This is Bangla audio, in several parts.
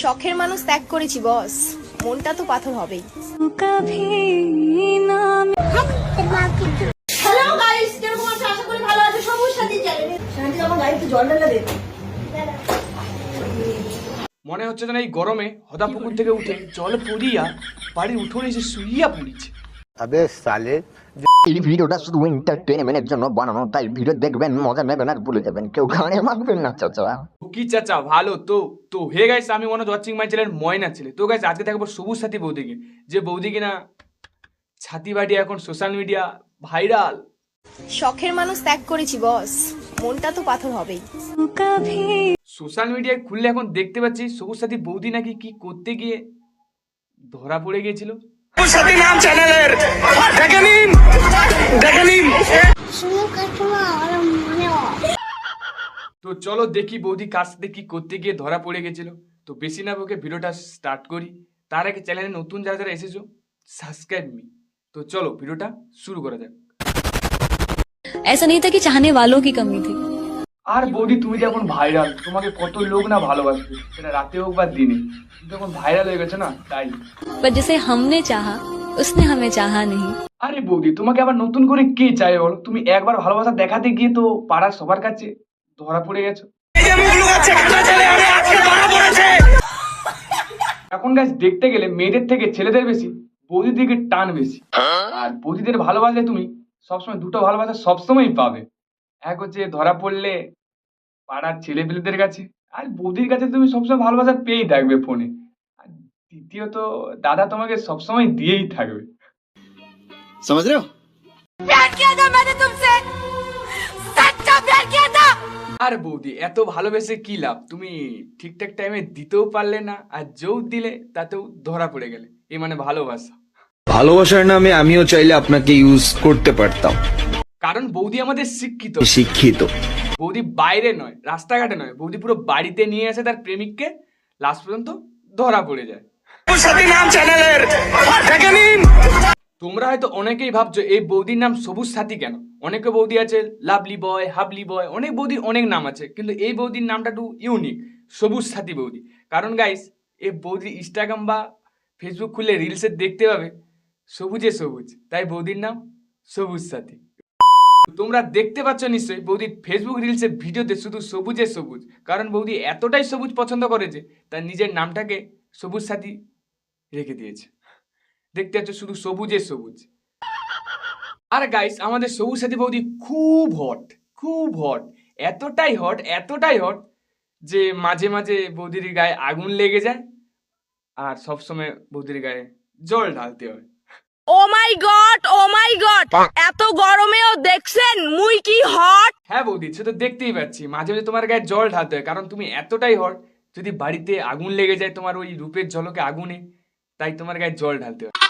শখের মানুষ ত্যাগ করেছি বস। মনটা তো পাথর হবে মনে হচ্ছে যেন এই গরমে হদা পুকুর থেকে উঠে জল পুরিয়া বাড়ির উঠোনে এসে শুইয়া পড়িছে। সালে এই ভিডিওটা শুধু এন্টারটেনমেন্টের জন্য বানানো তাই ভিডিও দেখবেন মজা নেবেন আর ভুলে যাবেন কেউ গানে মাখবেন না চাচা কি চাচা ভালো? তো তো হে গাইস আমি মনে ওয়াচিং মাই চ্যানেল ময়না ছেলে। তো গাইস আজকে থাকব সবুজ সাথী বৌদিকে। যে বৌদি কিনা ছাতি বাটি এখন সোশ্যাল মিডিয়া ভাইরাল শখের মানুষ ত্যাগ করেছি বস মনটা তো পাথর হবেই। সোশ্যাল মিডিয়ায় খুললে এখন দেখতে পাচ্ছি সবুজ সাথী বৌদি নাকি কি করতে গিয়ে ধরা পড়ে গিয়েছিল। সাথী নাম চ্যানেলের দেখে নিন দেখে নিন তো চলো দেখি বৌদি কার সাথে কি করতে গিয়ে ধরা পড়ে গেছিল তো বেশি না বকে ভিডিওটা স্টার্ট করি তার আগে চ্যানেলে নতুন যারা যারা এসেছো সাবস্ক্রাইব মি তো চলো ভিডিওটা শুরু করা যাক ऐसा नहीं था कि चाहने वालों की कमी थी আর বৌদি তুমি যখন ভাইরাল তোমাকে কত লোক না ভালোবাসবে সেটা রাতে হোক বা দিনে তুমি যখন ভাইরাল হয়ে গেছো না তাই पर जिसे हमने चाहा उसने हमें चाहा नहीं আরে বৌদি তোমাকে আবার নতুন করে কে চাই বলো তুমি একবার ভালোবাসা দেখাতে গিয়ে তো পাড়ার সবার কাছে ধরা পড়ে গেছো এই যে মুখ লুকাচ্ছে কাটা ছেলে আমি আজকে ধরা পড়েছে এখন গাছ দেখতে গেলে মেয়েদের থেকে ছেলেদের বেশি বৌদির দিকে টান বেশি আর বৌদিদের ভালোবাসলে তুমি সবসময় দুটো ভালোবাসা সবসময়ই পাবে এক হচ্ছে ধরা পড়লে পাড়ার ছেলেপেলেদের কাছে আর বৌদির কাছে তুমি সবসময় ভালোবাসা পেয়েই থাকবে ফোনে আর দ্বিতীয়ত দাদা তোমাকে সবসময় দিয়েই থাকবে समझ रहे हो আর বৌদি এত ভালোবেসে কি লাভ তুমি ঠিকঠাক টাইমে দিতেও পারলে না আর যৌ দিলে তাতেও ধরা পড়ে গেলে এ মানে ভালোবাসা ভালোবাসার নামে আমিও চাইলে আপনাকে ইউজ করতে পারতাম কারণ বৌদি আমাদের শিক্ষিত শিক্ষিত বৌদি বাইরে নয় রাস্তাঘাটে নয়। বৌদি পুরো বাড়িতে নিয়ে আসে তার প্রেমিককে লাস্ট পর্যন্ত ধরা পড়ে যায়। তোমরা হয়তো অনেকেই ভাবছ এই বৌদির নাম সবুজ সাথী কেন? অনেকে বৌদি আছে লাভলি বয় হাবলি বয় অনেক বৌদির অনেক নাম আছে কিন্তু এই বৌদির নামটা একটু ইউনিক সবুজ সাথী বৌদি। কারণ গাইস এই বৌদির ইনস্টাগ্রাম বা ফেসবুক খুললে রিলসে দেখতে পাবে সবুজে সবুজ তাই বৌদির নাম সবুজ সাথী। তোমরা দেখতে পাচ্ছ নিশ্চয়ই বৌদি ফেসবুক রিলসের ভিডিওতে শুধু সবুজে সবুজ। কারণ বৌদি এতটাই সবুজ পছন্দ করেছে তার নিজের নামটাকে সবুজ সাথী রেখে দিয়েছে। দেখতে পাচ্ছ শুধু সবুজে সবুজ। আর গাইস আমাদের সবুজ সাথী বৌদি খুব হট খুব হট এতটাই হট এতটাই হট যে মাঝে মাঝে বৌদির গায়ে আগুন লেগে যায় আর সবসময় বৌদির গায়ে জল ঢালতে হয়। ও my god oh my god এত গরমেও দেখছেন মুই কি হট হ্যাঁ বৌদি সে তো দেখতেই পাচ্ছি। মাঝে মাঝে তোমার গায়ে জল ঢালতে হয় কারণ তুমি এতটাই হট যদি বাড়িতে আগুন লেগে যায় তোমার ওই রূপের ঝলকে আগুনে তাই তোমার গায়ে জল ঢালতে হয়।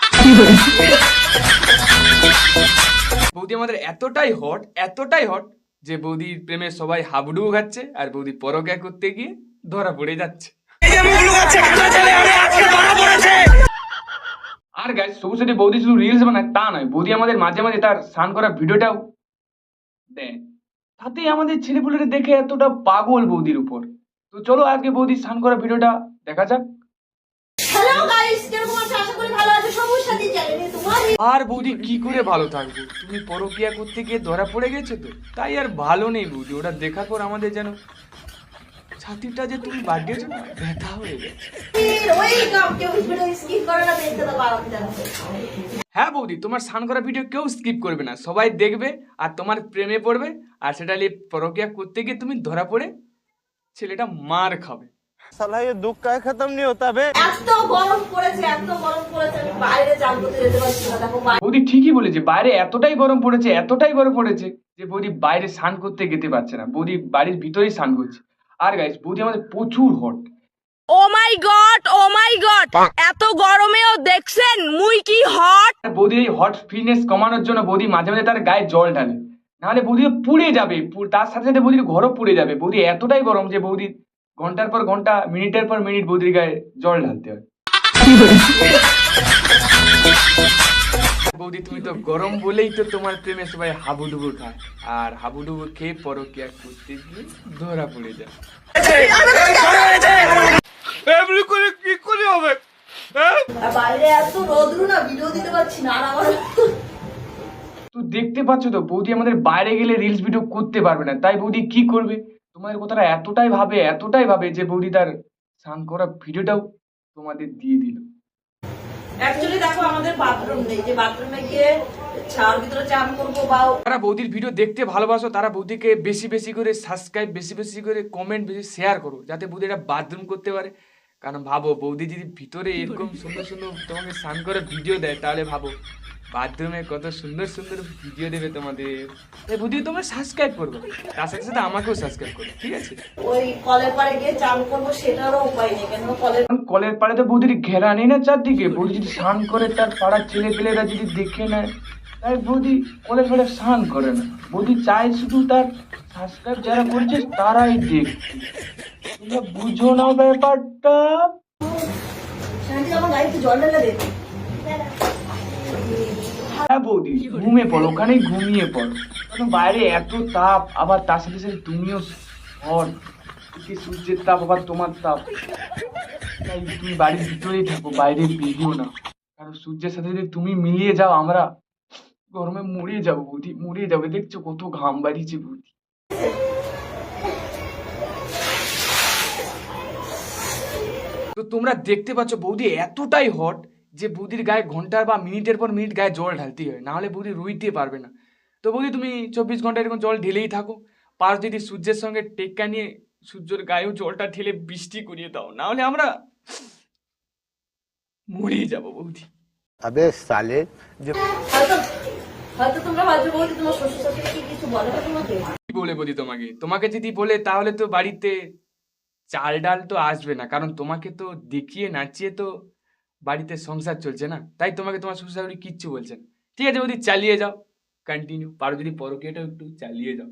বৌদি আমাদের এতটাই হট এতটাই হট যে বৌদির প্রেমে সবাই হাবুডুবু খাচ্ছে আর বৌদি পরকিয়া করতে গিয়ে ধরা পড়ে যাচ্ছে। আর গাইস সবুজ বৌদি শুধু রিলস বানায় তা নয়। বৌদি আমাদের মাঝে মাঝে তার স্নান করা ভিডিওটাও দেয়। তাতে আমাদের ছেলেপুলেরা দেখে এতটা পাগল বৌদির উপর। তো চলো আজকে বৌদি স্নান করা ভিডিওটা দেখা যাক। আর বৌদি কি করে ভালো থাকবে? তুমি পরকিয়া করতে গিয়ে ধরা পড়ে গেছো তো? তাই আর ভালো নেই বৌদি ওটা দেখার পর আমাদের যেন ছাতিটা যে তুমি বাদ দিয়েছ না ব্যথা হয়ে হ্যাঁ বৌদি তোমার স্নান করা ভিডিও কেউ স্কিপ করবে না সবাই দেখবে আর তোমার প্রেমে পড়বে আর সেটা নিয়ে প্রক্রিয়া করতে গিয়ে তুমি ধরা পড়ে ছেলেটা মার খাবে। দুঃখ বাইরে বৌদি ঠিকই বলেছে বাইরে এতটাই গরম পড়েছে এতটাই গরম পড়েছে যে বৌদি বাইরে স্নান করতে যেতে পারছে না। বৌদি বাড়ির ভিতরেই স্নান করছে। আর গাইস বৌদি আমাদের প্রচুর hot oh my god oh my god এত গরমেও দেখছেন মুই কি হট বৌদির এই হট ফিটনেস কমানোর জন্য বৌদি মাঝে মাঝে তার গায়ে জল ঢালে। নাহলে বৌদি পুড়ে যাবে তার সাথে সাথে বৌদির ঘরও পুড়ে যাবে। বৌদি এতটাই গরম যে বৌদি ঘণ্টার পর ঘণ্টা মিনিটের পর মিনিট বৌদির গায়ে জল ঢালতে হয়। বৌদি তুমি তো গরম বলেই তো তোমার প্রেমে সবাই হাবুডুবু খায়। আর হাবুডুবু খেয়ে পরকিয়া করতে গিয়ে ধরা পড়ে যায়। এমনি করে কি করে হবে? হ্যাঁ? আর বাইরে এত রোদ্রু না ভিডিও দিতে পারছি না আমার তো দেখতে পাচ্ছ তো বৌদি আমাদের বাইরে গেলে রিলস ভিডিও করতে পারবে না। তাই বৌদি কি করবে? তোমাদের কথাটা এতটাই ভাবে এতটাই ভাবে যে বৌদি তার স্নান করা ভিডিওটাও তোমাদের দিয়ে দিল। অ্যাকচুয়ালি দেখো, আমাদের বাথরুম নেই। যে বাথরুমে গিয়ে যারা বৌদির ভিডিও দেখতে ভালোবাসো, তারা বৌদিকে বেশি বেশি করে সাবস্ক্রাইব বেশি বেশি করে কমেন্ট বেশি শেয়ার করো, যাতে বৌদি এটা বাথরুম করতে পারে। কারণ ভাবো, বৌদি যদি ভিতরে এরকম সুন্দর সুন্দর তোমাকে স্নান করে ভিডিও দেয়, তাহলে ভাবো। বাথরুমে কত সুন্দর সুন্দর ভিডিও দেবে তোমাদের। এই বৌদি তোমরা সাবস্ক্রাইব করবে। তার সাথে সাথে আমাকেও সাবস্ক্রাইব করবে ঠিক আছে? ওই কলের পাড়ে গিয়ে চান করব সেটারও উপায় নেই কেন কলের কলের পাড়ে তো বৌদির ঘেরা নেই না চারদিকে। বৌদি যদি স্নান করে তার পাড়ার ছেলে পেলেরা যদি দেখে নেয় তাই বৌদি কলের পাড়ে স্নান করে না। বৌদি চায় শুধু তার সাবস্ক্রাইব যারা করছে তারাই তোমরা বুঝো না ব্যাপারটা। জল ঢেলে দে। হ্যাঁ বৌদি ঘুমিয়ে পড়ো ওখানেই ঘুমিয়ে পড়ো। কারণ বাইরে এত তাপ আবার তার সাথে সাথে তুমিও এদিকে সূর্যের তাপ আবার তোমার তাপ। তাই তুমি বাড়ির ভিতরেই থাকো বাইরে বেরিও না। কারণ সূর্যের সাথে যদি তুমি মিলিয়ে যাও আমরা গরমে মরিয়ে যাব বৌদি মরিয়ে যাবে। দেখছ কত ঘাম বাড়িয়েছে বৌদি। তো তোমরা দেখতে পাচ্ছ বৌদি এতটাই হট যে বুদির গায়ে ঘণ্টার বা মিনিটের পর মিনিট গায়ে জল ঢালতে হয় নাহলে বুদি রুইতে পারবে না। তো বুদি তুমি চব্বিশ ঘণ্টা এরকম জল ঢেলেই থাকো। পাশ যদি সূর্যের সঙ্গে টেক্কা নিয়ে সূর্যের গায়েও জলটা ঠেলে বৃষ্টি করিয়ে দাও নাহলে আমরা মরিয়ে যাব বৌদি। আবে সালে বলে কি বলে বলি তোমাকে? তোমাকে যদি বলে তাহলে তো বাড়িতে চাল ডাল তো আসবে না কারণ তোমাকে তো দেখিয়ে নাচিয়ে তো বাড়িতে সংসার চলছে না তাই তোমাকে তোমার শ্বশুর শাশুড়ি কিচ্ছু বলছেন ঠিক আছে বৌদি চালিয়ে যাও কন্টিনিউ পারো যদি পরকীয়াটাও একটু চালিয়ে যাও।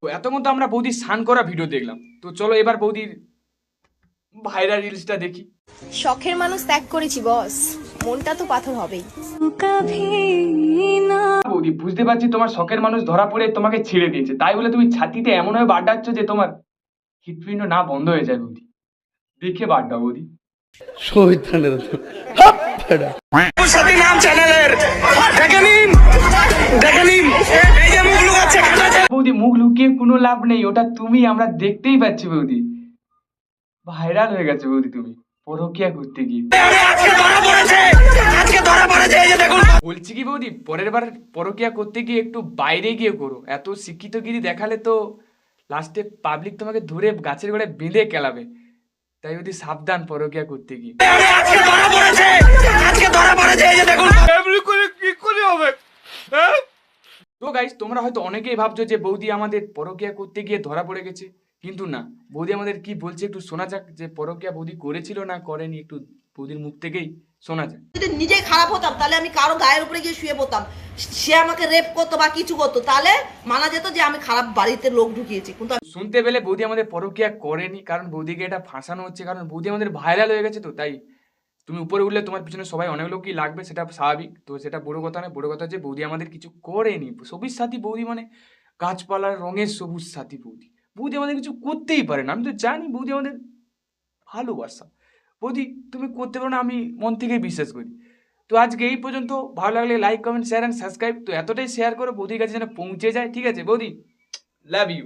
তো এতক্ষণ তো আমরা বৌদির স্নান করা ভিডিও দেখলাম। তো চলো এবার বৌদির ভাইরাল রিলসটা দেখি। শখের মানুষ ত্যাগ করেছি বস মনটা তো পাথর হবেই। বৌদি বুঝতে পারছি তোমার শখের মানুষ ধরা পড়ে তোমাকে ছেড়ে দিয়েছে। তাই বলে তুমি ছাতিতে এমন ভাবে বাড্ডাচ্ছ যে তোমার হৃৎপিণ্ড না বন্ধ হয়ে যায় বৌদি। দেখে বাড্ডা বৌদি। বৌদি মুখ লুকিয়ে কোনো লাভ নেই ওটা তুমি আমরা দেখতেই পাচ্ছি বৌদি। ভাইরাল হয়ে গেছে বৌদি তুমি পরকিয়া করতে গিয়ে। আজকে ধরা পড়েছে আজকে ধরা পড়েছে এই যে দেখুন। বলছি কি বৌদি পরের বার পরকিয়া করতে গিয়ে একটু বাইরে গিয়ে করো। এত শিক্ষিতগিরি দেখালে তো লাস্টে পাবলিক তোমাকে ধরে গাছের গোড়ায় বেঁধে কেলাবে। তাই যদি সাবধান পরকিয়া করতে গিয়ে। আজকে ধরা পড়েছে! আজকে ধরা পড়েছে এই যে দেখুন। এমনি করে কি করে হবে? হ্যাঁ? তো গাইস তোমরা হয়তো অনেকেই ভাবছ যে বৌদি আমাদের পরকিয়া করতে গিয়ে ধরা পড়ে গেছে কিন্তু না। বৌদি আমাদের কি বলছে একটু শোনা যাক যে পরকিয়া বৌদি করেছিল না করেনি একটু বৌদির মুখ থেকেই? শোনা যাক যদি নিজেই খারাপ হতাম তাহলে আমি কারও গায়ের উপরে গিয়ে শুয়ে পড়তাম। সে আমাকে রেপ করতো বা কিছু করতো তাহলে মানা যেত যে আমি খারাপ বাড়িতে লোক ঢুকিয়েছি। কিন্তু শুনতে পেলে বৌদি আমাদের পরকিয়া করেনি কারণ বৌদিকে এটা ফাঁসানো হচ্ছে কারণ বৌদি আমাদের ভাইরাল হয়ে গেছে তো তাই তুমি উপরে উঠলে তোমার পিছনে সবাই অনেক লোকই লাগবে সেটা স্বাভাবিক। তো সেটা বড় কথা নয় বড় কথা যে বৌদি আমাদের কিছু করেনি। সবুজ সাথী বৌদি মানে গাছপালার রঙের সবুজ সাথী বৌদি। বৌদি আমাদের কিছু করতেই পারে না আমি তো জানি বৌদি আমাদের ভালোবাসা। বৌদি, তুমি করতে পারো না, আমি মন থেকেই বিশ্বাস করি। তো আজকে এই পর্যন্ত, ভালো লাগলে like comment share and subscribe তো এতটাই শেয়ার করো, বৌদির কাছে যেন পৌঁছে যায়। ঠিক আছে, বৌদি? Love you